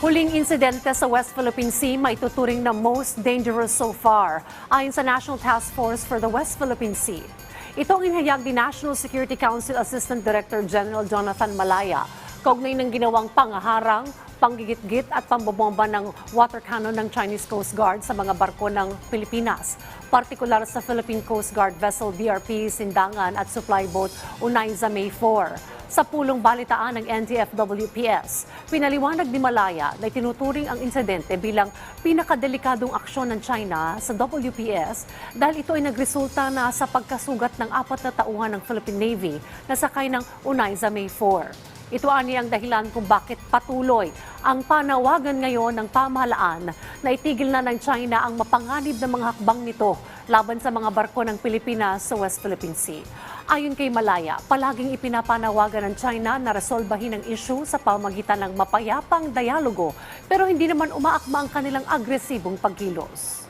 Huling insidente sa West Philippine Sea may tuturing na most dangerous so far ayon sa National Task Force for the West Philippine Sea. Ito ang inhayag ni National Security Council Assistant Director General Jonathan Malaya kaugnay ng ginawang pangaharang, panggigit-git at pambobomba ng water cannon ng Chinese Coast Guard sa mga barko ng Pilipinas, partikular sa Philippine Coast Guard vessel BRP Sindangan at supply boat Unayza May 4. Sa pulong balitaan ng NTFWPS, pinaliwanag ni Malaya na tinuturing ang insidente bilang pinakadelikadong aksyon ng China sa WPS dahil ito ay nagresulta na sa pagkasugat ng apat na tauhan ng Philippine Navy na sakay ng Unayza May 4. Ito ani ang dahilan kung bakit patuloy ang panawagan ngayon ng pamahalaan na itigil na ng China ang mapanganib na mga hakbang nito laban sa mga barko ng Pilipinas sa West Philippine Sea. Ayon kay Malaya, palaging ipinapanawagan ng China na resolbahin ang issue sa pamagitan ng mapayapang dialogo pero hindi naman umaakma ang kanilang agresibong pagkilos.